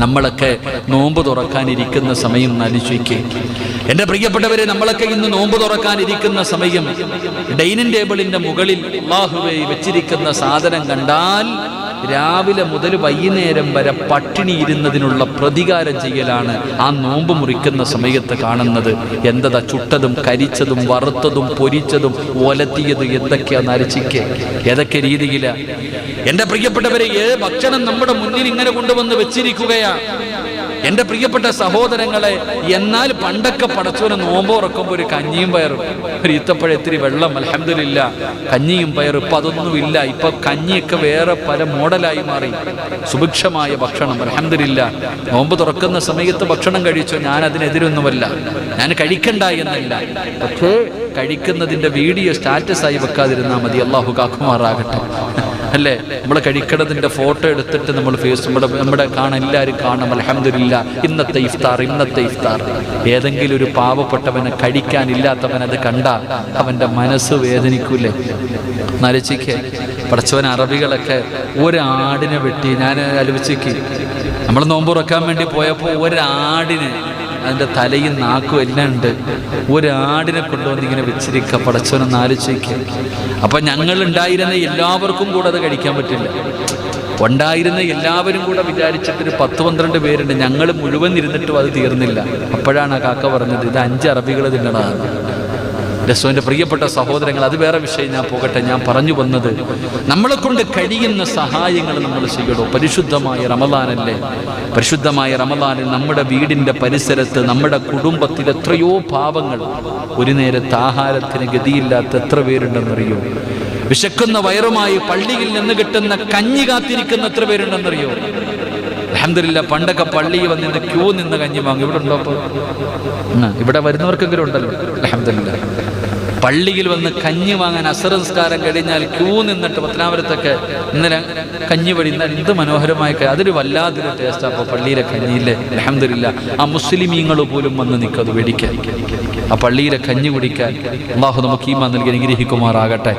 നമ്മളൊക്കെ നോമ്പ് തുറക്കാനിരിക്കുന്ന സമയം നലിച്ചുവയ്ക്ക് എന്റെ പ്രിയപ്പെട്ടവരെ നമ്മളൊക്കെ ഇന്ന് നോമ്പ് തുറക്കാനിരിക്കുന്ന സമയം ഡൈനിങ് ടേബിളിന്റെ മുകളിൽ അള്ളാഹുവെ വെച്ചിരിക്കുന്ന സാധനം കണ്ടാൽ രാവിലെ മുതൽ വൈകുന്നേരം വരെ പട്ടിണി ഇരുന്നതിനുള്ള പ്രതികാരം ചെയ്യലാണ് ആ നോമ്പ് മുറിക്കുന്ന സമയത്ത് കാണുന്നത്. എന്തതാ ചുട്ടതും കരിച്ചതും വറുത്തതും പൊരിച്ചതും ഒലത്തിയതും എന്തൊക്കെയാ നരച്ചിക്ക്? ഏതൊക്കെ രീതിയിലാ? എന്റെ പ്രിയപ്പെട്ടവരെ ഏ ഭക്ഷണം നമ്മുടെ മുന്നിൽ ഇങ്ങനെ കൊണ്ടുവന്ന് വെച്ചിരിക്കുകയാ? എന്റെ പ്രിയപ്പെട്ട സഹോദരങ്ങളെ എന്നാൽ പണ്ടൊക്കെ പടച്ചോനെ നോമ്പോ ഉറക്കുമ്പോൾ ഒരു കഞ്ഞിയും പയറും. ഒരു ഈത്തപ്പഴം ഇത്തിരി വെള്ളം അലഹമില്ല കഞ്ഞിയും പയറും ഇപ്പം അതൊന്നുമില്ല. ഇപ്പൊ കഞ്ഞിയൊക്കെ വേറെ പല മോഡലായി മാറി. സുഭിക്ഷമായ ഭക്ഷണം അലഹമില്ല നോമ്പ് തുറക്കുന്ന സമയത്ത് ഭക്ഷണം കഴിച്ചോ? ഞാൻ അതിനെതിരൊന്നുമല്ല ഞാൻ കഴിക്കണ്ട എന്നല്ല. പക്ഷേ കഴിക്കുന്നതിന്റെ വീഡിയോ സ്റ്റാറ്റസ് ആയി വെക്കാതിരുന്നാൽ മതി. അള്ളാഹു കാക്കുമാറാകട്ടെ. അല്ലേ? നമ്മൾ കഴിക്കണതിന്റെ ഫോട്ടോ എടുത്തിട്ട് നമ്മൾ ഫേസ് നമ്മുടെ നമ്മുടെ കാണാൻ എല്ലാവരും കാണും അലഹമില്ല ഇന്നത്തെ ഇഫ്താർ ഇന്നത്തെ ഇഫ്താർ. ഏതെങ്കിലും ഒരു പാവപ്പെട്ടവനെ കഴിക്കാനില്ലാത്തവൻ അത് കണ്ട അവന്റെ മനസ്സ് വേദനിക്കൂലേ? നരച്ചിക്ക് പടച്ചവൻ അറബികളൊക്കെ ഒരാടിനെ വെട്ടി. ഞാൻ ആലോചിക്ക്. നമ്മൾ നോമ്പ് തുറക്കാൻ വേണ്ടി പോയപ്പോൾ ഒരാടിനെ അതിന്റെ തലയും നാക്കും എല്ലാം ഉണ്ട്. ഒരാടിനെ കൊണ്ടുവന്ന് ഇങ്ങനെ വെച്ചിരിക്കുക. പടച്ചവനൊന്ന് ആലോചിക്കുക അപ്പൊ ഞങ്ങൾ ഉണ്ടായിരുന്ന എല്ലാവർക്കും കൂടെ അത് കഴിക്കാൻ പറ്റില്ല. ഉണ്ടായിരുന്ന എല്ലാവരും കൂടെ വിചാരിച്ചിട്ടൊരു പത്ത് പന്ത്രണ്ട് പേരുണ്ട്. ഞങ്ങൾ മുഴുവൻ ഇരുന്നിട്ടും അത് തീർന്നില്ല. അപ്പോഴാണ് ആ കാക്ക പറഞ്ഞത് ഇത് അഞ്ച് അറബികൾ തിന്നണതാണ് രസോന്റെ പ്രിയപ്പെട്ട സഹോദരങ്ങൾ അത് വേറെ വിഷയം ഞാൻ പോകട്ടെ. ഞാൻ പറഞ്ഞു വന്നത് നമ്മളെ കൊണ്ട് കഴിയുന്ന സഹായങ്ങൾ നമ്മൾ ചെയ്യണോ. പരിശുദ്ധമായ റമദാനല്ലേ? പരിശുദ്ധമായ റമദാനിൽ നമ്മുടെ വീടിന്റെ പരിസരത്ത് നമ്മുടെ കുടുംബത്തിൽ എത്രയോ പാവങ്ങൾ ഒരു നേരത്തെ ആഹാരത്തിന് ഗതിയില്ലാത്ത എത്ര പേരുണ്ടെന്നറിയോ? വിശക്കുന്ന വയറുമായി പള്ളിയിൽ നിന്ന് കിട്ടുന്ന കഞ്ഞി കാത്തിരിക്കുന്ന എത്ര പേരുണ്ടെന്നറിയോ? അഹമ്മദില്ല പണ്ടൊക്കെ പള്ളിയിൽ വന്നിട്ട് ക്യൂ നിന്ന് കഞ്ഞി വാങ്ങും. ഇവിടെ ഉണ്ടോ ഇവിടെ വരുന്നവർക്കെങ്കിലും ഉണ്ടല്ലോ. അലഹമില്ല പള്ളിയിൽ വന്ന് കഞ്ഞി വാങ്ങാൻ അസർ സംസ്കാരം കഴിഞ്ഞാൽ ക്യൂ നിന്നിട്ട് പത്തനാപുരത്തൊക്കെ ഇന്നലെ കഞ്ഞി വഴി ഇന്നലെ എന്ത് മനോഹരമായ അതൊരു വല്ലാത്തൊരു ടേസ്റ്റ് അപ്പോൾ പള്ളിയിലെ കഞ്ഞിയില്ലേ അലഹമില്ല ആ മുസ്ലിമീങ്ങൾ പോലും വന്ന് നിൽക്കും അത് മേടിക്കാൻ ആ പള്ളിയിലെ കഞ്ഞി കുടിക്കാൻ അള്ളാഹു നമുക്ക് ഈമാ നൽകി അനുഗ്രഹിക്കുമാറാകട്ടെ.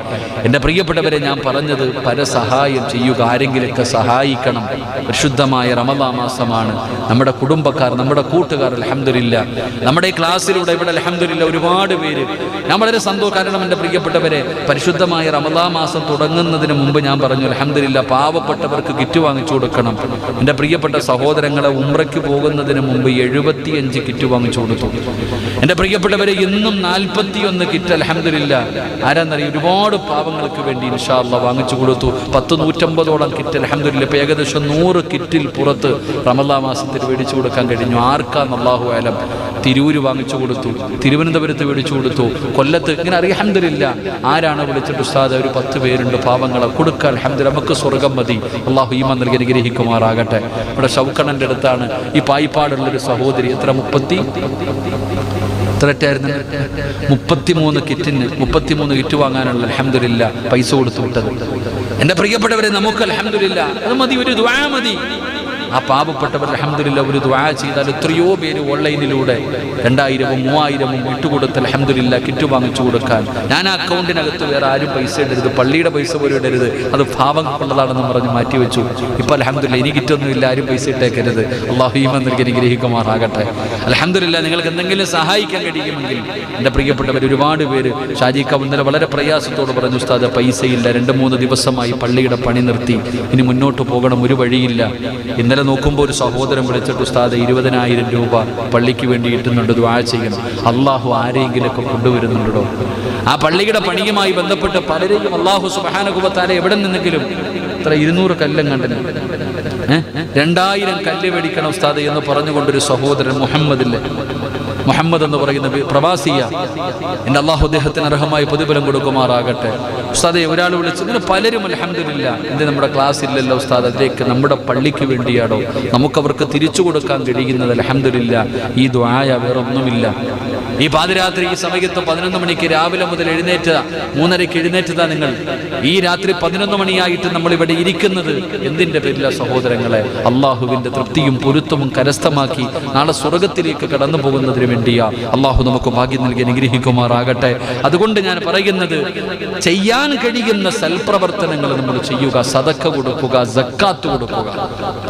എന്റെ പ്രിയപ്പെട്ടവരെ ഞാൻ പറഞ്ഞത് പരസഹായം ചെയ്യുക ആരെങ്കിലൊക്കെ സഹായിക്കണം. പരിശുദ്ധമായ റമദാ മാസമാണ്. നമ്മുടെ കുടുംബക്കാർ നമ്മുടെ കൂട്ടുകാർ അലഹമില്ല നമ്മുടെ ക്ലാസ്സിലൂടെ ഇവിടെ അലഹമില്ല ഒരുപാട് പേര്. ഞാൻ വളരെ സന്തോഷം. കാരണം എന്റെ പ്രിയപ്പെട്ടവരെ പരിശുദ്ധമായ റമദാ മാസം തുടങ്ങുന്നതിന് മുമ്പ് ഞാൻ പറഞ്ഞു അലഹമില്ല പാവപ്പെട്ടവർക്ക് കിറ്റ് വാങ്ങിച്ചു കൊടുക്കണം. എന്റെ പ്രിയപ്പെട്ട സഹോദരങ്ങളെ ഉമ്രയ്ക്ക് പോകുന്നതിന് മുമ്പ് എഴുപത്തിയഞ്ച് കിറ്റ് വാങ്ങിച്ചു കൊടുത്തു. എന്റെ പ്രിയപ്പെട്ടവരെ ഇന്നും നാൽപ്പത്തിയൊന്ന് കിറ്റ് അലഹമില്ല ആരാന്നറിയ? ഒരുപാട് പാവങ്ങൾക്ക് വേണ്ടി ഇൻഷാല്ല വാങ്ങിച്ചു കൊടുത്തു. പത്ത് നൂറ്റമ്പതോളം കിറ്റ് അലഹമില്ല ഇപ്പം ഏകദേശം നൂറ് കിറ്റിൽ പുറത്ത് റമല്ലാ മാസത്തിൽ മേടിച്ചു കൊടുക്കാൻ കഴിഞ്ഞു. ആർക്കാന്ന് അള്ളാഹു ആലം. തിരൂര് വാങ്ങിച്ചു കൊടുത്തു തിരുവനന്തപുരത്ത് മേടിച്ചു കൊടുത്തു കൊല്ലത്ത് ഇങ്ങനെ അറിയാഹമില്ല ആരാണ് വിളിച്ചിട്ട് ഉസ്താദ് ഒരു പത്ത് പേരുണ്ട് പാവങ്ങളെ കൊടുക്കുക അലഹമില്ല നമുക്ക് സ്വർഗം മതി. അള്ളാഹു ഈമ നൽകി അനുഗ്രഹിക്കുമാറാകട്ടെ. ഇവിടെ ഷൗക്കണന്റെ അടുത്താണ് ഈ പായിപ്പാടുള്ളൊരു സഹോദരി. എത്ര മുപ്പത്തി? എത്രയായിരുന്നു മുപ്പത്തിമൂന്ന് കിറ്റിന് മുപ്പത്തിമൂന്ന് കിറ്റ് വാങ്ങാനുള്ള അലഹമില്ല പൈസ കൊടുത്തു വിട്ടത്. എന്റെ പ്രിയപ്പെട്ടവരെ നമുക്ക് അലഹമില്ല അത് മതി ഒരു ദ്വാ മതി. ആ പാവപ്പെട്ടവർ അലഹമില്ല ഒരു ദ്വാ ചെയ്താൽ എത്രയോ പേര് ഓൺലൈനിലൂടെ രണ്ടായിരവും മൂവായിരവും ഇട്ടുകൊടുത്ത് അലഹമില്ല കിറ്റ് വാങ്ങിച്ചു കൊടുക്കാൻ. ഞാൻ ആ അക്കൗണ്ടിനകത്ത് വേറെ ആരും പൈസ ഇടരുത്. പള്ളിയുടെ പൈസ പോലും ഇടരുത്. അത് പാവങ്ങളുള്ളതാണെന്ന് പറഞ്ഞ് മാറ്റിവെച്ചു. ഇപ്പൊ അലഹമില്ല ഇനി കിറ്റൊന്നുമില്ല ആരും പൈസ ഇട്ടേക്കരുത്. അള്ളാഹു എനിക്ക് അനുഗ്രഹിക്കുമാറാകട്ടെ. അലഹമില്ല നിങ്ങൾക്ക് എന്തെങ്കിലും സഹായിക്കാൻ കഴിയുമെങ്കിൽ എന്റെ പ്രിയപ്പെട്ടവർ ഒരുപാട് പേര് ഷാജി കവുന്നല വളരെ പ്രയാസത്തോട് പറഞ്ഞു ഉസ്താദ് പൈസയില്ല. രണ്ട് മൂന്ന് ദിവസമായി പള്ളിയുടെ പണി നിർത്തി. ഇനി മുന്നോട്ട് പോകണം. ഒരു വഴിയില്ല. ഇന്നലെ നോക്കുമ്പോൾ ഒരു സഹോദരൻ വിളിച്ചിട്ട് ഉസ്താദ് ഇരുപതിനായിരം രൂപ പള്ളിക്ക് വേണ്ടി ഇട്ടുന്നുണ്ട് ദ്വാ ചെയ്യണം. അള്ളാഹു ആരെങ്കിലൊക്കെ കൊണ്ടുവരുന്നുണ്ടോ? ആ പള്ളിയുടെ പണിയുമായി ബന്ധപ്പെട്ട് പലരെയും അള്ളാഹു സുബാനുഭവത്താലെ എവിടെ നിന്നെങ്കിലും ഇത്ര ഇരുന്നൂറ് കല്ലും കണ്ടിന്. രണ്ടായിരം കല്ല് മേടിക്കണം ഉസ്താദ് എന്ന് പറഞ്ഞുകൊണ്ടൊരു സഹോദരൻ മുഹമ്മദില്ലേ മുഹമ്മദ് എന്ന് പറയുന്ന പ്രവാസിയ. എന്റെ അള്ളാഹു അദ്ദേഹത്തിന് അർഹമായി പ്രതിഫലം കൊടുക്കുമാറാകട്ടെ. ഉസ്താദെ ഒരാൾ വിളിച്ചു ഇങ്ങനെ പലരും അലഹമില്ല ഇത് നമ്മുടെ ക്ലാസ് ഇല്ലല്ലോ ഉസ്താദ്? അതിലേക്ക് നമ്മുടെ പള്ളിക്ക് വേണ്ടിയാണോ നമുക്കവർക്ക് തിരിച്ചു കൊടുക്കാൻ കഴിയുന്നത് അലഹമില്ല ഈ ദ്വായ വേറൊന്നുമില്ല. ഈ പാതിരാത്രി ഈ സമയത്ത് പതിനൊന്ന് മണിക്ക് രാവിലെ മുതൽ എഴുന്നേറ്റ മൂന്നരയ്ക്ക് എഴുന്നേറ്റതാ നിങ്ങൾ. ഈ രാത്രി പതിനൊന്ന് മണിയായിട്ട് നമ്മൾ ഇവിടെ ഇരിക്കുന്നത് എന്തിന്റെ പേരില സഹോദരങ്ങളെ? അള്ളാഹുവിന്റെ തൃപ്തിയും പൊരുത്തവും കരസ്ഥമാക്കി നാളെ സ്വർഗത്തിലേക്ക് കടന്നു പോകുന്നതിന് വേണ്ടിയാ അള്ളാഹു നമുക്ക് ഭാഗ്യം നൽകി അനുഗ്രഹിക്കുമാറാകട്ടെ. അതുകൊണ്ട് ഞാൻ പറയുന്നത് ചെയ്യാൻ കഴിയുന്ന സൽപ്രവർത്തനങ്ങൾ നമ്മൾ ചെയ്യുക. സതക്ക കൊടുക്കുക സക്കാത്ത് കൊടുക്കുക.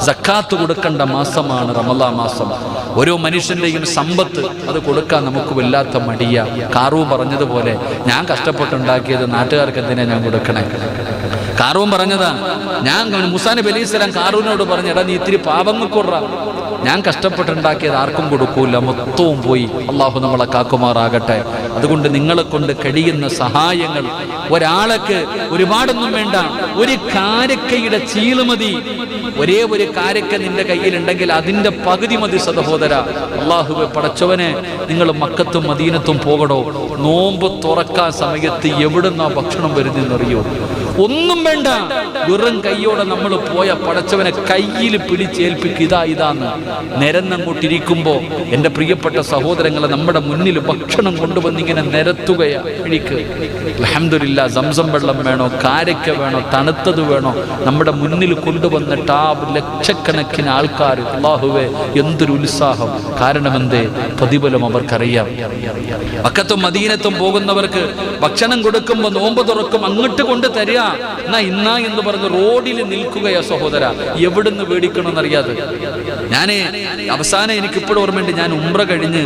സക്കാത്ത് കൊടുക്കേണ്ട മാസമാണ് റമലാ മാസം. ഓരോ മനുഷ്യന്റെയും സമ്പത്ത് അത് കൊടുക്കാൻ നമുക്ക് വല്ലാത്ത മടിയ. കാറു പറഞ്ഞതുപോലെ ഞാൻ കഷ്ടപ്പെട്ടുണ്ടാക്കിയത് നാട്ടുകാർക്ക് എന്തിനാ ഞാൻ കൊടുക്കണേ? കാറൂൻ പറഞ്ഞതാ ഞാൻ മുസാ നബി അലൈഹി സ്വലാം കാറൂനോട് പറഞ്ഞു എടാ നീ ഇത്തിരി പാപങ്ങൾ കൊറ ഞാൻ കഷ്ടപ്പെട്ടുണ്ടാക്കിയത് ആർക്കും കൊടുക്കൂല മൊത്തവും പോയി. അള്ളാഹു നമ്മളെ കാക്കുമാറാകട്ടെ. അതുകൊണ്ട് നിങ്ങളെ കൊണ്ട് കഴിയുന്ന സഹായങ്ങൾ ഒരാൾക്ക് ഒരുപാടൊന്നും വേണ്ട. ഒരു കാരക്കയുടെ ചീളുമതി ഒരേ ഒരു കാരക്ക നിന്റെ കയ്യിലുണ്ടെങ്കിൽ അതിന്റെ പകുതി മതി സഹോദര. അള്ളാഹുബെ പടച്ചവനെ നിങ്ങൾ മക്കത്തും മദീനത്തും പോകടോ നോമ്പ് തുറക്കാൻ സമയത്ത് എവിടുന്നാ ഭക്ഷണം വരുന്നെന്നറിയോ ഒന്നും വേണ്ട. വെറും കൈയോടെ നമ്മൾ പോയ പടച്ചവനെ കയ്യിൽ പിടിച്ചേൽപ്പിക്കുക ഇതാ ഇതാന്ന് നിരന്നങ്ങോട്ടിരിക്കുമ്പോ എന്റെ പ്രിയപ്പെട്ട സഹോദരങ്ങളെ നമ്മുടെ മുന്നിൽ ഭക്ഷണം കൊണ്ടുവന്നിങ്ങനെ നിരത്തുകയാ. എനിക്ക് അലഹമില്ല സംസം വെള്ളം വേണോ കാരക്ക വേണോ തണുത്തത് വേണോ നമ്മുടെ മുന്നിൽ കൊണ്ടുവന്നിട്ട് ആ ലക്ഷക്കണക്കിന് ആൾക്കാർ. അള്ളാഹുവേ എന്തൊരു ഉത്സാഹം. കാരണം എന്തേ? പ്രതിഫലം അവർക്കറിയാം. പക്കത്തും മദീനത്തും പോകുന്നവർക്ക് ഭക്ഷണം കൊടുക്കുമ്പോൾ നോമ്പ് തുറക്കും അങ്ങോട്ട് കൊണ്ട് തരിക. എന്നാ ഇന്നാ എന്ന് പറഞ്ഞ് റോഡിൽ നിൽക്കുകയാ സഹോദര. എവിടുന്ന് മേടിക്കണമെന്നറിയാതെ ഞാൻ അവസാനം എനിക്ക് ഇപ്പോഴും ഓർമ്മയുണ്ട് ഞാൻ ഉമ്ര കഴിഞ്ഞ്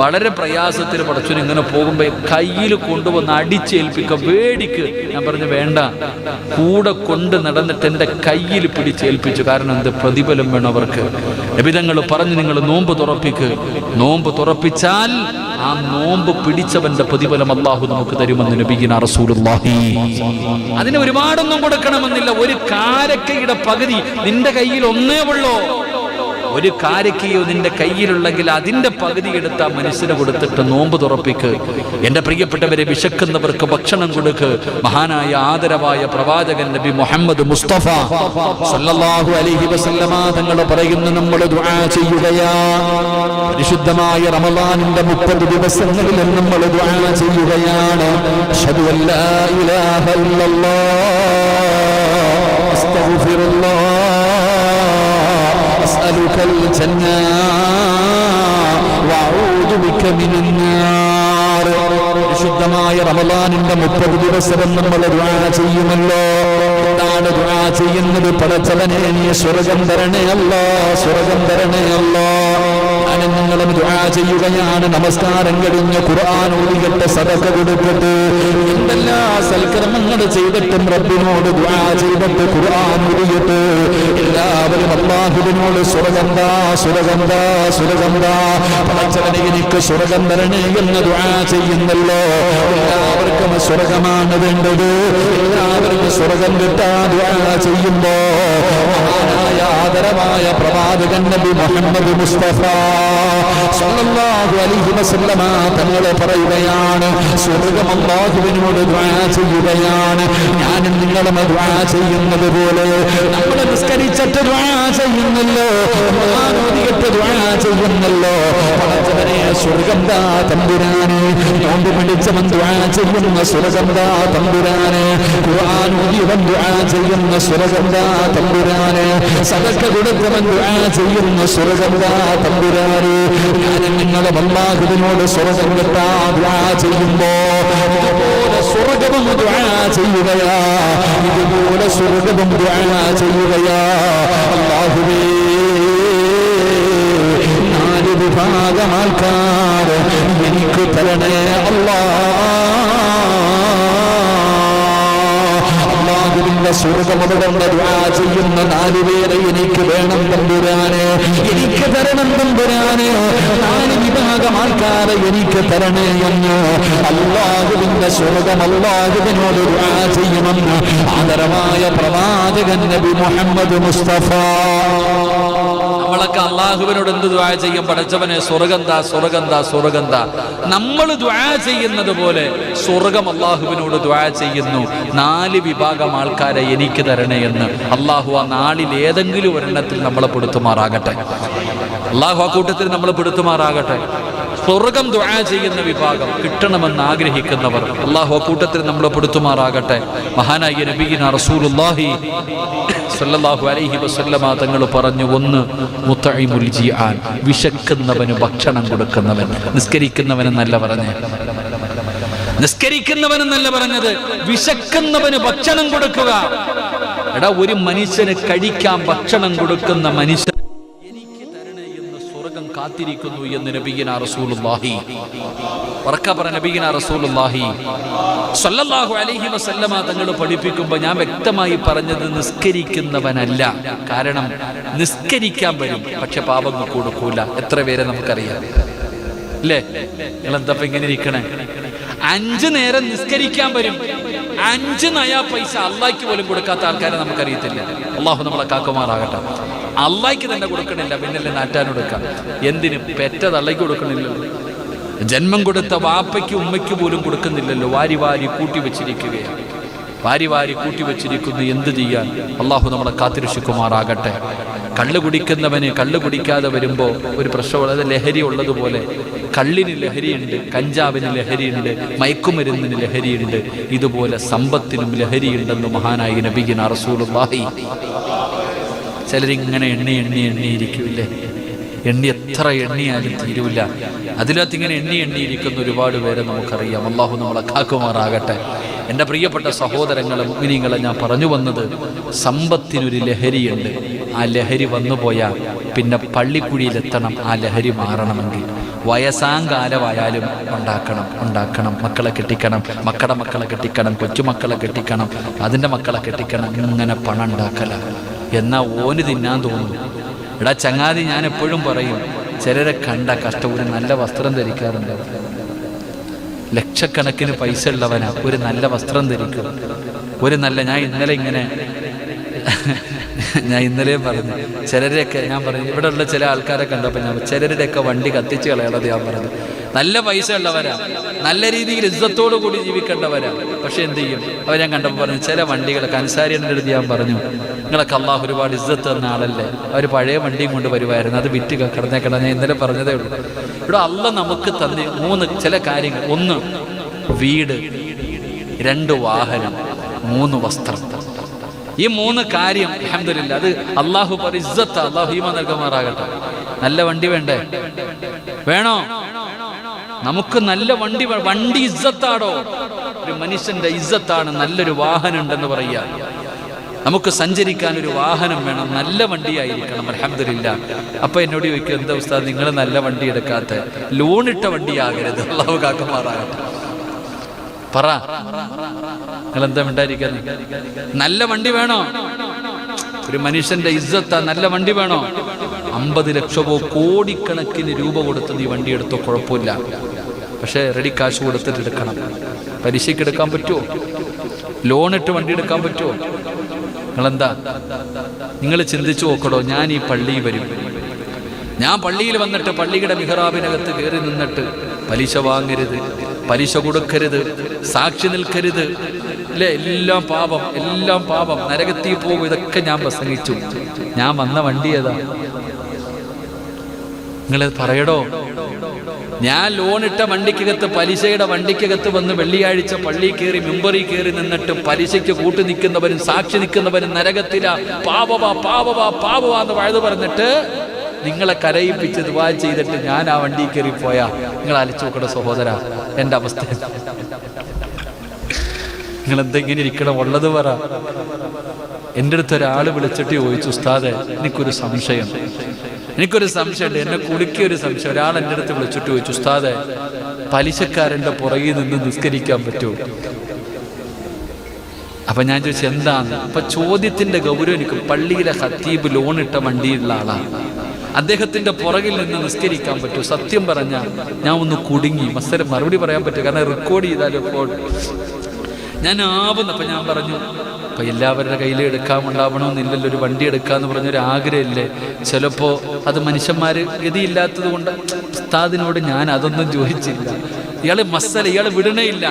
വളരെ പ്രയാസത്തിൽ പടച്ചു ഇങ്ങനെ പോകുമ്പോൾ കയ്യിൽ കൊണ്ടുവന്ന് അടിച്ചേൽപ്പിക്ക വേടിക്ക്. ഞാൻ പറഞ്ഞു വേണ്ട. കൂടെ കൊണ്ട് നടന്നിട്ട് എന്റെ കയ്യിൽ പിടിച്ചേൽപ്പിച്ചു. കാരണം എന്ത്? പ്രതിഫലം വേണം അവർക്ക്. ലഭിതങ്ങൾ പറഞ്ഞ് നിങ്ങൾ നോമ്പ് തുറപ്പിക്ക്. നോമ്പ് തുറപ്പിച്ചാൽ ആ നോമ്പ് പിടിച്ചവന്റെ പ്രതിഫലം അള്ളാഹു നമുക്ക് തരുമെന്ന് നബിഗിന റസൂലുള്ളാഹി. അതിന് ഒരുപാടൊന്നും കൊടുക്കണമെന്നില്ല. ഒരു കാരക്കയുടെ പകുതി നിന്റെ കയ്യിൽ ഒന്നേ ഉള്ളൂ. ഒരു കാരക്കയോ നിന്റെ കയ്യിലുള്ളെങ്കിൽ അതിന്റെ പകുതി എടുത്ത മനുഷ്യന് കൊടുത്തിട്ട് നോമ്പ് തുറപ്പിക്ക്. എന്റെ പ്രിയപ്പെട്ടവരെ വിശക്കുന്നവർക്ക് ഭക്ഷണം കൊടുക്ക്. മഹാനായ ആദരവായ പ്രവാചകൻ നബി മുഹമ്മദ് മുസ്തഫ സല്ലല്ലാഹു അലൈഹി വസല്ലമ തങ്ങൾ പറയുന്നു നമ്മൾ ദുആ ചെയ്യുകയാ. പരിശുദ്ധമായ റമളാനിന്റെ മുപ്പത് ദിവസങ്ങളിൽ നമ്മൾ ദുആ ചെയ്യുകയാണ്. അഷ്ഹദു അല്ലാ ഇല്ലല്ലാഹ് അസ്തഗ്ഫിറുല്ലാഹ് أسألك الجنة وأعوذ بك من النار വിശുദ്ധമായ റമലാനിന്റെ മുപ്പത് ദിവസം നമ്മൾ ദുആ ചെയ്യുമല്ലോ എന്താണ് ദുആ ചെയ്യുന്നത് പടച്ചവനെ നീ സ്വർഗം തരണേ അല്ലോ സ്വർഗം തരണേ അല്ലോ ഞാനും നിങ്ങളും ദുആ ചെയ്യുകയാണ്. നമസ്കാരം കഴിഞ്ഞ് ഖുർആൻ ഓടിയിട്ട് സദക്ക കൊടുത്തിട്ട് എന്തെല്ലാ സൽക്കർമ്മങ്ങൾ ചെയ്തിട്ടും റബ്ബിനോട് ദുആ ചെയ്തിട്ട് ഖുർആൻ ഓടിയിട്ട് എല്ലാവരും അള്ളാഹുവിനോട് സ്വർഗന്ത സ്വർഗന്ത സ്വർഗന്ത പടച്ചവനെ എനിക്ക് സുരകം തരണേ എന്ന് ദുആ ചെയ്യുന്നല്ലോ. എല്ലാവർക്കും സ്വർഗമാണ് വേണ്ടത്. എല്ലാവർക്കും സ്വർഗം കിട്ടാ ദുആ ചെയ്യുമ്പോ ആദരമായ പ്രവാചകൻ നബി മുഹമ്മദ് മുസ്തഫ തങ്ങൾ പറയുകയാണ്. സ്വർഗം അള്ളാഹുവിനോട് ചെയ്യുകയാണ്. ഞാനും നിങ്ങളും ചെയ്യുന്നത് പോലെ നമ്മൾ നിസ്കരിച്ചിട്ട് ചെയ്യുന്നല്ലോ. ചെയ്യുന്നല്ലോ. പടച്ചവനെ സ്വർഗം ദാ തമ്പുരാനെ നോമ്പ് പിടിച്ചവൻ ദുആ ചെയ്യുന്ന സ്വർഗം ദാ ഖുർആൻ ഖുർആനോദിയവൻ ദുആ ചെയ്യുന്ന സ്വർഗം ദാ തമ്പുരാനെ സദക്ക കൊടുത്തവൻ ദുആ ചെയ്യുന്ന സ്വർഗം ദാ ഞാൻ നിങ്ങളെ വല്ലാഹുവിനോട് സ്വർഗം കിട്ടാ ദുആ ചെയ്യുമ്പോ സ്വർഗവും ദുആ ചെയ്യുകയാ ഇതുപോലെ സ്വർഗവും ദ്വാ ചെയ്യുകയാ. അല്ലാഹുവേ വിഭാഗം ആൾക്കാർ എനിക്ക് തരണേ അല്ലാ. അള്ളാഹുവിന്റെ സ്വർഗമതുകൊണ്ട് ചെയ്യുന്ന നാലുപേരെ എനിക്ക് വേണം തമ്പുരാന്. എനിക്ക് തരണം തമ്പുരാന്. നാല് വിഭാഗം എനിക്ക് തരണേ എന്ന് അള്ളാഹുവിന്റെ സ്വർഗം അള്ളാഹുവിനോട് ചെയ്യുമെന്ന് ആദരമായ പ്രവാചകൻ നബി മുഹമ്മദ് മുസ്തഫ. നമ്മളൊക്കെ അള്ളാഹുവിനോട് എന്ത് ദ്വാ ചെയ്യും? പഠിച്ചവനെ സ്വർഗന്ത സ്വർഗന്ത സ്വർഗന്ത നമ്മൾ ദ്വാ ചെയ്യുന്നത് പോലെ സ്വർഗം അള്ളാഹുവിനോട് ദ്വാ ചെയ്യുന്നു. നാല് വിഭാഗം ആൾക്കാരെ എനിക്ക് തരണേ എന്ന്. അള്ളാഹു ആ നാളിൽ ഏതെങ്കിലും ഒരെണ്ണത്തിൽ നമ്മളെ പെടുത്തുമാറാകട്ടെ. അള്ളാഹു ആ കൂട്ടത്തിൽ നമ്മളെ പെടുത്തുമാറാകട്ടെ. സ്വർഗം ദുആ ചെയ്യുന്ന വിഭാഗം കിട്ടണമെന്ന് ആഗ്രഹിക്കുന്നവർ അള്ളാഹു ആ കൂട്ടത്തിൽ നമ്മളെ പെടുത്തുമാറാകട്ടെ. മഹാനായ നബീന റസൂലുള്ളാഹി സല്ലല്ലാഹു അലൈഹി വസല്ലമ തങ്ങൾ പറഞ്ഞു ഒന്ന് മുത്തഇമുൽ ജിആൻ. വിശക്കുന്നവന് ഭക്ഷണം കൊടുക്കുന്നവൻ. നിസ്കരിക്കുന്നവനെന്നല്ല പറഞ്ഞേ. നിസ്കരിക്കുന്നവനെന്നല്ല പറഞ്ഞത്. വിശക്കുന്നവന് ഭക്ഷണം കൊടുക്കുക. എടാ ഒരു മനുഷ്യന് കഴിക്കാൻ ഭക്ഷണം കൊടുക്കുന്ന മനുഷ്യൻ കാത്തിരിക്കുന്നു എന്ന് നബീന റസൂലുള്ളാഹി. പറക്ക പറ നബീന റസൂലുള്ളാഹി. സല്ലല്ലാഹു അലൈഹി വസല്ലമ തങ്ങൾ പഠിപ്പിക്കുമ്പോൾ ഞാൻ വ്യക്തമായി പറഞ്ഞത് നിസ്കരിക്കുന്നവനല്ല. കാരണം നിസ്കരിക്കാൻ വരും പക്ഷെ പാപങ്ങൾ കൊടുക്കൂല. എത്ര പേരെ നമുക്കറിയാം? അല്ലേ നിങ്ങൾ എന്താ ഇങ്ങനെ ഇരിക്കണേ? അഞ്ചു നേരം നിസ്കരിക്കാൻ വരും. അഞ്ച് നയാ പൈസ അള്ളാഹിക്ക് പോലും കൊടുക്കാത്ത ആൾക്കാരെ നമുക്കറിയത്തില്ല. അള്ളാഹു നമ്മളെ കാക്കുമാറാകട്ടെ. അള്ളാഹ്ക്ക് തന്നെ കൊടുക്കണില്ല പിന്നല്ലേ നാറ്റാനൊടുക്കാം എന്തിന്? പെറ്റ തള്ളയ്ക്ക് കൊടുക്കണില്ലല്ലോ. ജന്മം കൊടുത്ത വാപ്പയ്ക്ക് ഉമ്മയ്ക്ക് പോലും കൊടുക്കുന്നില്ലല്ലോ. വാരി വാരി കൂട്ടി വെച്ചിരിക്കുകയാണ്. വാരി വാരി കൂട്ടി വെച്ചിരിക്കുന്നു. എന്ത് ചെയ്യാൻ? അള്ളാഹു നമ്മളെ കാത്തിരക്ഷിക്കുമാറാകട്ടെ. കള്ള് കുടിക്കുന്നവന് കള്ള് കുടിക്കാതെ വരുമ്പോൾ ഒരു പ്രശ്നമുള്ള അത് ലഹരി ഉള്ളതുപോലെ. കള്ളിന് ലഹരിയുണ്ട് കഞ്ചാവിന് ലഹരിയുണ്ട് മയക്കുമരുന്നിന് ലഹരിയുണ്ട്. ഇതുപോലെ സമ്പത്തിനും ലഹരിയുണ്ടെന്ന് മഹാനായി നബിഗിന റസൂലുള്ളാഹി. ചിലരിങ്ങനെ എണ്ണി എണ്ണി എണ്ണി എണ്ണി എത്ര എണ്ണിയാലും തീരുവില്ല അതിനകത്ത് ഇങ്ങനെ എണ്ണി എണ്ണിയിരിക്കുന്ന ഒരുപാട് പേരെ നമുക്കറിയാം. അള്ളാഹു നമ്മളെ കാക്കുമാറാകട്ടെ. എന്റെ പ്രിയപ്പെട്ട സഹോദരങ്ങളെ മുഗ്നിങ്ങളെ ഞാൻ പറഞ്ഞു വന്നത് സമ്പത്തിനൊരു ലഹരിയുണ്ട്. ആ ലഹരി വന്നു പോയാൽ പിന്നെ പള്ളിക്കുഴിയിലെത്തണം ആ ലഹരി മാറണമെങ്കിൽ. വയസ്സാങ്കാലമായാലും ഉണ്ടാക്കണം ഉണ്ടാക്കണം. മക്കളെ കെട്ടിക്കണം മക്കളുടെ മക്കളെ കെട്ടിക്കണം കൊച്ചുമക്കളെ കെട്ടിക്കണം അതിന്റെ മക്കളെ കെട്ടിക്കണം. ഇങ്ങനെ പണം ഉണ്ടാക്കല എന്നാ ഓന് തിന്നാൻ തോന്നുന്നു. എടാ ചങ്ങാതി ഞാൻ എപ്പോഴും പറയും ചിലരെ കണ്ട കഷ്ടം നല്ല വസ്ത്രം ധരിക്കാറുണ്ട്. ലക്ഷക്കണക്കിന് പൈസ ഉള്ളവനാ ഒരു നല്ല വസ്ത്രം ധരിക്കും ഒരു നല്ല ഞാൻ ഇന്നലെ ഇങ്ങനെ ഞാൻ ഇന്നലെയും പറഞ്ഞു ചിലരെയൊക്കെ ഞാൻ പറഞ്ഞു ഇവിടെ ഉള്ള ചില ആൾക്കാരെ കണ്ടപ്പോൾ ഞാൻ ചിലരുടെയൊക്കെ വണ്ടി കത്തിച്ച് കളയണത് ഞാൻ പറഞ്ഞു നല്ല പൈസ ഉള്ളവരാ നല്ല രീതിയിൽ ഇജ്ജത്തോടു കൂടി ജീവിക്കേണ്ടവരാ. പക്ഷെ എന്ത് ചെയ്യും? അവർ ഞാൻ കണ്ടപ്പോൾ പറഞ്ഞു ചില വണ്ടികൾ കൻസാരിയുടെ അടുത്ത് ഞാൻ പറഞ്ഞു നിങ്ങളൊക്കെ അള്ളാഹ് ഒരുപാട് ഇജ്ജത്ത് തന്ന ആളല്ലേ? അവർ പഴയ വണ്ടിയും കൊണ്ട് വരുമായിരുന്നു അത് വിറ്റ് കിടന്നേക്കണം ഞാൻ ഇന്നലെ പറഞ്ഞതേ ഉള്ളൂ. ഇവിടെ അല്ല നമുക്ക് തന്നെ മൂന്ന് ചില കാര്യങ്ങൾ. ഒന്ന് വീട്. രണ്ട് വാഹനം. മൂന്ന് വസ്ത്രം. ഈ മൂന്ന് കാര്യം അഹമ്മദില്ല അത് അള്ളാഹു ഇസ്സത്ത് അള്ളാഹു ഹീമ നൽകുമാറാകട്ടെ നല്ല വണ്ടി വേണ്ടേ? വേണോ? നമുക്ക് നല്ല വണ്ടി വണ്ടി ഇസ്സത്താടോ ഒരു മനുഷ്യന്റെ ഇജ്ജത്താണ് നല്ലൊരു വാഹനം ഉണ്ടെന്ന് പറയുക. നമുക്ക് സഞ്ചരിക്കാൻ ഒരു വാഹനം വേണം. നല്ല വണ്ടിയായിരിക്കണം അലഹമില്ല അപ്പൊ എന്നോട് ചോദിക്കും എന്താ ഉസ്താദ് നിങ്ങൾ നല്ല വണ്ടി എടുക്കാത്ത? ലോണിട്ട വണ്ടിയാകരുത്. അള്ളാഹു കാക്കമാറാകട്ടെ. പറ. നിങ്ങൾ എന്താ നല്ല വണ്ടി വേണോ? ഒരു മനുഷ്യന്റെ ഇജ്ജത്ത നല്ല വണ്ടി വേണോ? അമ്പത് ലക്ഷമോ കോടിക്കണക്കിന് രൂപ കൊടുത്ത് നീ വണ്ടി എടുത്തോ? കുഴപ്പമില്ല. പക്ഷേ റെഡി കാശ് കൊടുത്തിട്ട് എടുക്കണം പലിശയ്ക്ക് എടുക്കാൻ പറ്റുമോ ലോൺ ഇട്ട് വണ്ടി എടുക്കാൻ പറ്റുമോ നിങ്ങളെന്താ? നിങ്ങൾ ചിന്തിച്ചു നോക്കടോ ഞാൻ ഈ പള്ളിയിൽ വരും. ഞാൻ പള്ളിയിൽ വന്നിട്ട് പള്ളിയുടെ മിഹറാബിനകത്ത് കയറി നിന്നിട്ട് പലിശ വാങ്ങരുത് പലിശ കൊടുക്കരുത് സാക്ഷി നിൽക്കരുത്. അല്ലേ? എല്ലാം പാപം എല്ലാം പാപം. നരകത്തിൽ പോകും ഇതൊക്കെ ഞാൻ പ്രസംഗിച്ചു. ഞാൻ വന്ന വണ്ടി ഏതാ? നിങ്ങൾ പറയടോ. ഞാൻ ലോണിട്ട വണ്ടിക്കകത്ത് പലിശയുടെ വണ്ടിക്കകത്ത് വന്ന് വെള്ളിയാഴ്ച പള്ളി കയറി മെമ്പറി കയറി നിന്നിട്ട് പലിശയ്ക്ക് കൂട്ടി നിൽക്കുന്നവരും സാക്ഷി നിൽക്കുന്നവരും നരകത്തില പാവവാ പാവവാ പാവവാ എന്ന് വഴുതു പറഞ്ഞിട്ട് നിങ്ങളെ കരയിപ്പിച്ച് ദുവാ ചെയ്തിട്ട് ഞാൻ ആ വണ്ടി കയറി പോയാ. നിങ്ങൾ അലച്ചു നോക്കണ സഹോദര എന്റെ അവസ്ഥ. നിങ്ങൾ എന്തെങ്ങനെ ഇരിക്കണം ഉള്ളത് പറ. എന്റെ അടുത്ത് ഒരാൾ വിളിച്ചിട്ട് ചോദിച്ചു ഉസ്താദെ എനിക്കൊരു സംശയം. എനിക്കൊരു സംശയമുണ്ട്. എന്നെ കുളിക്കിയ ഒരു സംശയം. ഒരാൾ എന്റെ അടുത്ത് വിളിച്ചിട്ട് ചോദിച്ചു ഉസ്താദെ പലിശക്കാരന്റെ പുറകിൽ നിന്ന് നിസ്കരിക്കാൻ പറ്റുമോ? അപ്പൊ ഞാൻ ചോദിച്ചു എന്താണ്? അപ്പൊ ചോദ്യത്തിന്റെ ഗൗരവം എനിക്ക് പള്ളിയിലെ ഹത്തീബ് ലോൺ ഇട്ട വണ്ടിയിലുള്ള ആളാണ് അദ്ദേഹത്തിന്റെ പുറകിൽ നിന്ന് നിസ്കരിക്കാൻ പറ്റൂ സത്യം പറഞ്ഞ ഞാൻ ഒന്ന് കുടുങ്ങി. മസ്തര മറുപടി പറയാൻ പറ്റും കാരണം റെക്കോർഡ് ചെയ്താലും ഞാൻ ആവുന്നപ്പോ ഞാൻ പറഞ്ഞു അപ്പൊ എല്ലാവരുടെ കയ്യിൽ എടുക്കാമുണ്ടാവണമെന്നില്ലല്ലോ ഒരു വണ്ടി എടുക്കാന്ന് പറഞ്ഞൊരു ആഗ്രഹമില്ലേ? ചിലപ്പോ അത് മനുഷ്യന്മാര് ഗതിയില്ലാത്തത് കൊണ്ട് ഉസ്താദിനോട് ഞാൻ അതൊന്നും ചോദിച്ചില്ല. ഇയാൾ മസല ഇയാൾ വിടണേയില്ല.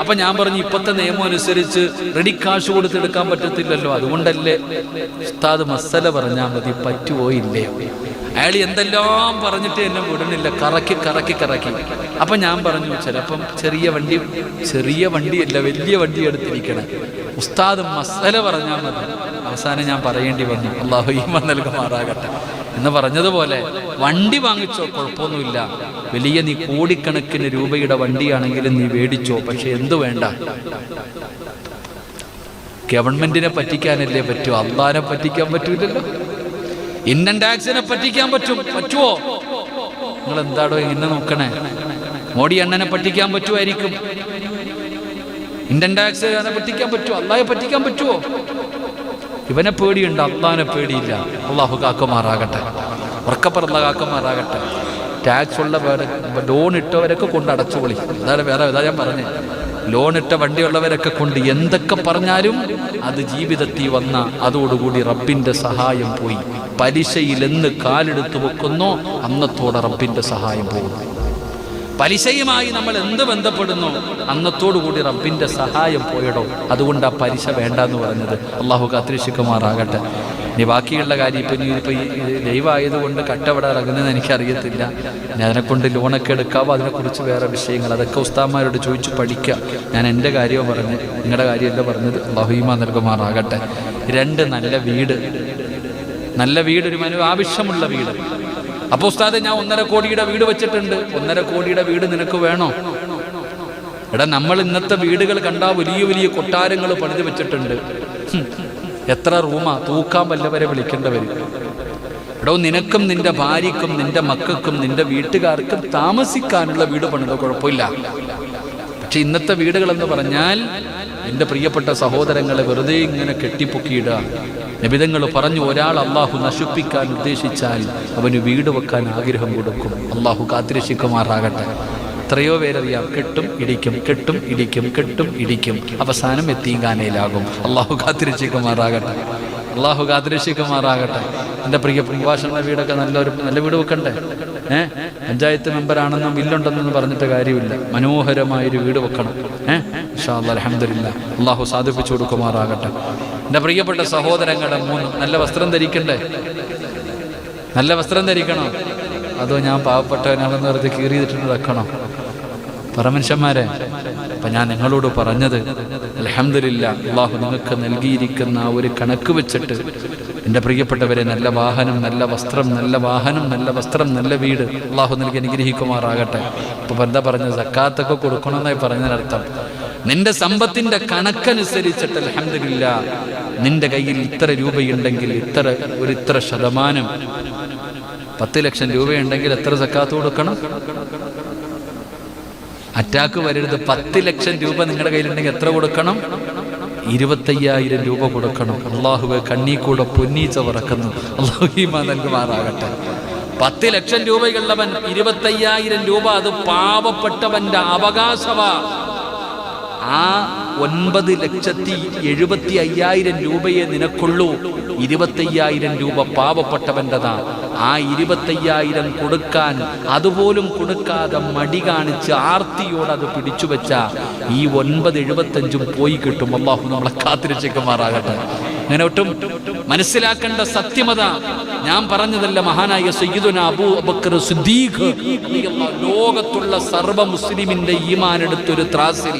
അപ്പൊ ഞാൻ പറഞ്ഞു ഇപ്പത്തെ നിയമം അനുസരിച്ച് റെഡി കാശ് കൊടുത്തെടുക്കാൻ പറ്റത്തില്ലല്ലോ. അതുകൊണ്ടല്ലേ ഉസ്താദ് മസല പറഞ്ഞാൽ മതി പറ്റുവോ ഇല്ലയോ? അയാൾ എന്തെല്ലാം പറഞ്ഞിട്ട് എന്നെ വിടണില്ല. കറക്കി കറക്കി കറക്കി. അപ്പം ഞാൻ പറഞ്ഞു ചിലപ്പം ചെറിയ വണ്ടി ചെറിയ വണ്ടിയല്ല വലിയ വണ്ടി എടുത്തിരിക്കണം. ഉസ്താദ് മസല പറഞ്ഞാൽ മതി. അവസാനം ഞാൻ പറയേണ്ടി വന്നു അള്ളാഹു ഈമ നൽകുമാറാകട്ടെ. എന്ന് പറഞ്ഞതുപോലെ വണ്ടി വാങ്ങിച്ചോ കുഴപ്പമൊന്നുമില്ല. വലിയ നീ കോടിക്കണക്കിന് രൂപയുടെ വണ്ടിയാണെങ്കിലും നീ മേടിച്ചോ പക്ഷെ എന്തു വേണ്ട? ഗവൺമെന്റിനെ പറ്റിക്കാനല്ലേ പറ്റൂ അള്ളാനെ പറ്റിക്കാൻ പറ്റൂലല്ലോ. ഇന്നൻ ടാക്സിനെ പറ്റിക്കാൻ പറ്റും പറ്റുമോ നിങ്ങൾ എന്താടോ ഇന്ന് നോക്കണേ? മോഡി അണ്ണനെ പറ്റിക്കാൻ പറ്റുമായിരിക്കും. ഇന്ത്യൻ ടാക്സ് പറ്റിക്കാൻ പറ്റുമോ? അള്ളാഹെ പറ്റിക്കാൻ പറ്റുമോ? ഇവനെ പേടിയുണ്ട്. അള്ളാഹിനെ പേടിയില്ല. അള്ളാഹു കാക്കുമാറാകട്ടെ. ഉറക്കപ്പറന്ന കാക്കുമാറാകട്ടെ. ടാക്സ് ഉള്ള ലോൺ ഇട്ടവരൊക്കെ കൊണ്ട് അടച്ചു പൊളി അതാണ് വേറെ ഇതാ ഞാൻ പറഞ്ഞു. ലോൺ ഇട്ട വണ്ടിയുള്ളവരൊക്കെ കൊണ്ട് എന്തൊക്കെ പറഞ്ഞാലും അത് ജീവിതത്തിൽ വന്ന അതോടുകൂടി റബ്ബിന്റെ സഹായം പോയി. പലിശയിൽ എന്ന് കാലെടുത്ത് വെക്കുന്നോ അന്നത്തോടെ റബ്ബിന്റെ സഹായം പോകും. പലിശയുമായി നമ്മൾ എന്ത് ബന്ധപ്പെടുന്നു? അന്നത്തോടുകൂടി റബ്ബിന്റെ സഹായം പോയടോ. അതുകൊണ്ട് ആ പലിശ വേണ്ട എന്ന് പറഞ്ഞത്. അള്ളാഹു കാത്തിരക്ഷിക്കുമാറാകട്ടെ. ഇനി ബാക്കിയുള്ള കാര്യം ഇപ്പം ഇനി ഇപ്പം ഈ ദൈവമായതുകൊണ്ട് കട്ടവിടെ ഇറങ്ങുന്നതെന്ന് എനിക്കറിയത്തില്ല. ഇനി അതിനെക്കൊണ്ട് ലോണൊക്കെ എടുക്കാവോ? അതിനെക്കുറിച്ച് വേറെ വിഷയങ്ങൾ. അതൊക്കെ ഉസ്താന്മാരോട് ചോദിച്ചു പഠിക്കുക ഞാൻ എന്റെ കാര്യമോ പറഞ്ഞ് നിങ്ങളുടെ കാര്യമല്ല പറഞ്ഞത്. അള്ളാഹുയിമ നൽകുമാറാകട്ടെ. രണ്ട് നല്ല വീട്. നല്ല വീട് ഒരു മനു ആവശ്യമുള്ള വീട്. അപ്പൊ ഉസ്താദ് ഞാൻ ഒന്നര കോടിയുടെ വീട് വെച്ചിട്ടുണ്ട്. ഒന്നര കോടിയുടെ വീട് നിനക്ക് വേണോ? എടാ നമ്മൾ ഇന്നത്തെ വീടുകൾ കണ്ടാ വലിയ വലിയ കൊട്ടാരങ്ങൾ പണിത് വെച്ചിട്ടുണ്ട്. എത്ര റൂമാ? തൂക്കാൻ വല്ലവരെ വിളിക്കേണ്ടവര്. എടോ നിനക്കും നിന്റെ ഭാര്യക്കും നിന്റെ മക്കൾക്കും നിന്റെ വീട്ടുകാർക്കും താമസിക്കാനുള്ള വീട് പണിത? കുഴപ്പമില്ല. പക്ഷെ ഇന്നത്തെ വീടുകളെന്ന് പറഞ്ഞാൽ എന്റെ പ്രിയപ്പെട്ട സഹോദരങ്ങളെ വെറുതെ ഇങ്ങനെ കെട്ടിപ്പൊക്കിയിടുക. നിബിതങ്ങൾ പറഞ്ഞു ഒരാൾ അള്ളാഹു നശിപ്പിക്കാൻ ഉദ്ദേശിച്ചാൽ അവന് വീട് വെക്കാൻ ആഗ്രഹം കൊടുക്കും. അള്ളാഹു കാത്തിരക്ഷിക്കുമാറാകട്ടെ. എത്രയോ പേരറിയാം കെട്ടും ഇടിക്കും കെട്ടും ഇടിക്കും കെട്ടും ഇടിക്കും. അവസാനം എത്തിങ്കാനയിലാകും അള്ളാഹു കാത്തിരക്ഷിക്കുമാറാകട്ടെ. അള്ളാഹു കാത്തിരക്ഷിക്കുമാറാകട്ടെ. എന്റെ പ്രിയ പ്രഭാഷണ വീടൊക്കെ നല്ലൊരു നല്ല വീട് വെക്കണ്ടേ? ഏഹ് പഞ്ചായത്ത് മെമ്പറാണെന്നും ഇല്ലുണ്ടെന്നും പറഞ്ഞിട്ട് കാര്യമില്ല. മനോഹരമായൊരു വീട് വെക്കണം. ഏഹ് അലഹമില്ല അള്ളാഹു സാധിപ്പിച്ചു കൊടുക്കുമാറാകട്ടെ. എന്റെ പ്രിയപ്പെട്ട സഹോദരങ്ങളെ മൂന്ന് നല്ല വസ്ത്രം ധരിക്കണ്ടേ? നല്ല വസ്ത്രം ധരിക്കണോ? അതോ ഞാൻ പാവപ്പെട്ടവനാണെന്ന് വെറുതെ കീറിയിട്ടുണ്ട് വെക്കണം? പറമനുഷ്യന്മാരെ അപ്പൊ ഞാൻ നിങ്ങളോട് പറഞ്ഞത് അലഹമില്ല അള്ളാഹു നിങ്ങൾക്ക് നൽകിയിരിക്കുന്ന ഒരു കണക്ക് വെച്ചിട്ട് എന്റെ പ്രിയപ്പെട്ടവരെ നല്ല വാഹനം നല്ല വസ്ത്രം നല്ല വാഹനം നല്ല വസ്ത്രം നല്ല വീട് അള്ളാഹു നൽകി അനുഗ്രഹിക്കുമാറാകട്ടെ. ഇപ്പൊ എന്താ പറഞ്ഞത് സക്കാത്തൊക്കെ കൊടുക്കണമെന്നായി പറഞ്ഞതിനർത്ഥം നിന്റെ സമ്പത്തിന്റെ കണക്കനുസരിച്ചിട്ട് അലഹമില്ല നിന്റെ കയ്യിൽ ഇത്ര രൂപയുണ്ടെങ്കിൽ ഇത്ര ഒരു ഇത്ര ശതമാനം പത്ത് ലക്ഷം രൂപയുണ്ടെങ്കിൽ എത്ര സക്കാത്ത് കൊടുക്കണം? അറ്റാക്ക് വരരുത് പത്ത് ലക്ഷം രൂപ നിങ്ങളുടെ കയ്യിലുണ്ടെങ്കിൽ എത്ര കൊടുക്കണം? ഇരുപത്തയ്യായിരം രൂപ കൊടുക്കണം. അള്ളാഹുവെ കണ്ണീ കൂടെ പൊന്നീച്ച പറക്കുന്നു അള്ളാഹുമാറാകട്ടെ പത്ത് ലക്ഷം രൂപയുള്ളവൻ ഇരുപത്തയ്യായിരം രൂപ അത് പാവപ്പെട്ടവന്റെ അവകാശമാ ആ ഒൻപത് ലക്ഷത്തി എഴുപത്തി അയ്യായിരം രൂപയെ നിനക്കുള്ളൂ. ഇരുപത്തയ്യായിരം രൂപ പാവപ്പെട്ടവന്റെതാ. ആ ഇരുപത്തയ്യായിരം കൊടുക്കാൻ അതുപോലും കൊടുക്കാതെ മടി കാണിച്ച് ആർത്തിയോട് അത് പിടിച്ചു വെച്ച ഈ ഒൻപത് എഴുപത്തഞ്ചും പോയി കിട്ടും. അള്ളാഹു നമ്മളെ കാത്തിരക്ഷിക്കുമാറാകട്ടെ. അങ്ങനെ ഒട്ടും മനസ്സിലാക്കേണ്ട സത്യമത. ഞാൻ പറഞ്ഞതല്ല മഹാനായ സയ്യിദുന സിദ്ദീഖ് ലോകത്തുള്ള സർവ മുസ്ലിമിന്റെ ഈമാൻ എടുത്തൊരു ത്രാസിൽ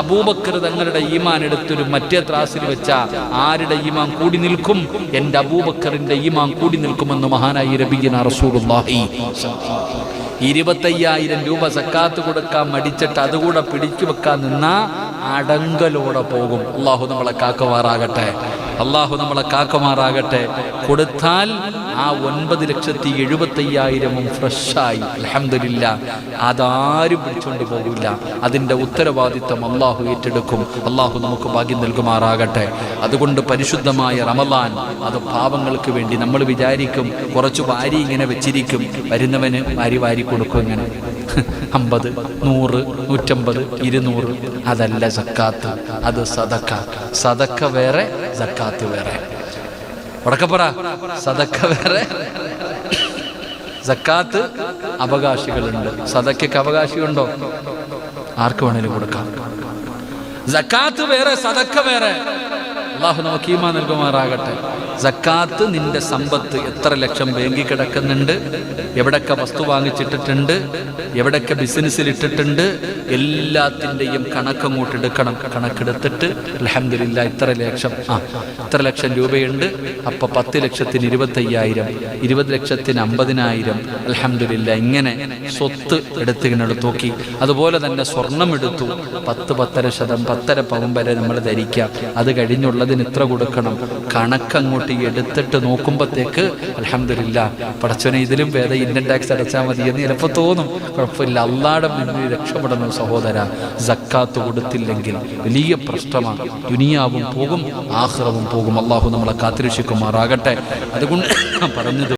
അബൂബക്കർ തങ്ങളുടെ ഈമാൻ എടുത്തൊരു മറ്റേ ത്രാസിൽ വെച്ച ആരുടെ ഈമാൻ കൂടി നിൽക്കും? എന്റെ അബൂബക്കറിന്റെ ഈമാൻ കൂടി നിൽക്കുമെന്ന് മഹാനായി രബീന റസൂലുള്ളാഹി ഇരുപത്തയ്യായിരം രൂപ സക്കാത്ത് കൊടുക്കാൻ മടിച്ചിട്ട് അതുകൂടെ പിടിച്ചു വെക്കാൻ നിന്ന അടങ്കലോടെ പോകും. അള്ളാഹു നമ്മളെ കാക്കുമാറാകട്ടെ അള്ളാഹു നമ്മളെ കാക്കുമാറാകട്ടെ. കൊടുത്താൽ ആ ഒൻപത് ലക്ഷത്തി എഴുപത്തയ്യായിരമും ഫ്രഷായി. അലഹമില്ല അതാരും പിടിച്ചുകൊണ്ട് പോകില്ല അതിന്റെ ഉത്തരവാദിത്തം അള്ളാഹു ഏറ്റെടുക്കും. അള്ളാഹു നമുക്ക് ഭാഗ്യം നൽകുമാറാകട്ടെ. അതുകൊണ്ട് പരിശുദ്ധമായ റമലാൻ അത് പാവങ്ങൾക്ക് വേണ്ടി നമ്മൾ വിചാരിക്കും. കുറച്ച് വാരി ഇങ്ങനെ വെച്ചിരിക്കും. വരുന്നവന് വാരി വാരി കൊടുക്കും ഇങ്ങനെ. അമ്പത് നൂറ് നൂറ്റമ്പത് ഇരുന്നൂറ്. അതല്ല സക്കാത്ത്. അത് സദക്ക. സദക്ക വേറെ സക്കാത്ത് വേറെ. ഉടക്കപ്പറ സദക്ക വേറെ. സക്കാത്ത് അവകാശികളുണ്ട്. സദക്കയ്ക്ക് അവകാശിയുണ്ടോ ആർക്ക് വേണേലും കൊടുക്കാം. സക്കാത്ത് വേറെ സദക്ക വേറെ. അള്ളാഹു നമുക്ക് നൽകുമാറാകട്ടെ. സക്കാത്ത് നിന്റെ സമ്പത്ത് എത്ര ലക്ഷം ബാങ്കിൽ കിടക്കുന്നുണ്ട് എവിടൊക്കെ വസ്തു വാങ്ങിച്ചിട്ടിട്ടുണ്ട് എവിടൊക്കെ ബിസിനസ്സിൽ ഇട്ടിട്ടുണ്ട് എല്ലാത്തിന്റെയും കണക്ക് അങ്ങോട്ട് എടുക്കണം കണക്കെടുത്തിട്ട് അലഹമില്ല ഇത്ര ലക്ഷം ആ ഇത്ര ലക്ഷം രൂപയുണ്ട്. അപ്പൊ പത്ത് ലക്ഷത്തിന് ഇരുപത്തയ്യായിരം ഇരുപത് ലക്ഷത്തിന് അമ്പതിനായിരം അലഹമില്ല ഇങ്ങനെ സ്വത്ത് എടുത്ത് ഇങ്ങനെ നോക്കി. അതുപോലെ തന്നെ സ്വർണം എടുത്തു. പത്ത് പത്തര ശതം പത്തര പവൻ വരെ നമ്മൾ ധരിക്കാം. അത് കഴിഞ്ഞുള്ളതിന് ഇത്ര കൊടുക്കണം. കണക്കങ്ങോട്ട് എടുത്തിട്ട് നോക്കുമ്പോഴത്തേക്ക് അലഹമില്ല പടച്ചവനെ ഇതിലും വേറെ ഇന്ത്യൻ ടാക്സ് അടച്ചാൽ മതി എന്ന് ചിലപ്പോൾ തോന്നും. കുഴപ്പമില്ല അള്ളാടെ മുന്നിൽ രക്ഷപ്പെടുന്ന സഹോദര സക്കാത്ത് കൊടുത്തില്ലെങ്കിൽ വലിയ പ്രശ്നമാണ് ദുനിയാവും പോകും ആഹ്റവും പോകും. അള്ളാഹു നമ്മളെ കാത്തിരക്ഷിക്കുമാറാകട്ടെ. അതുകൊണ്ട് പറഞ്ഞത്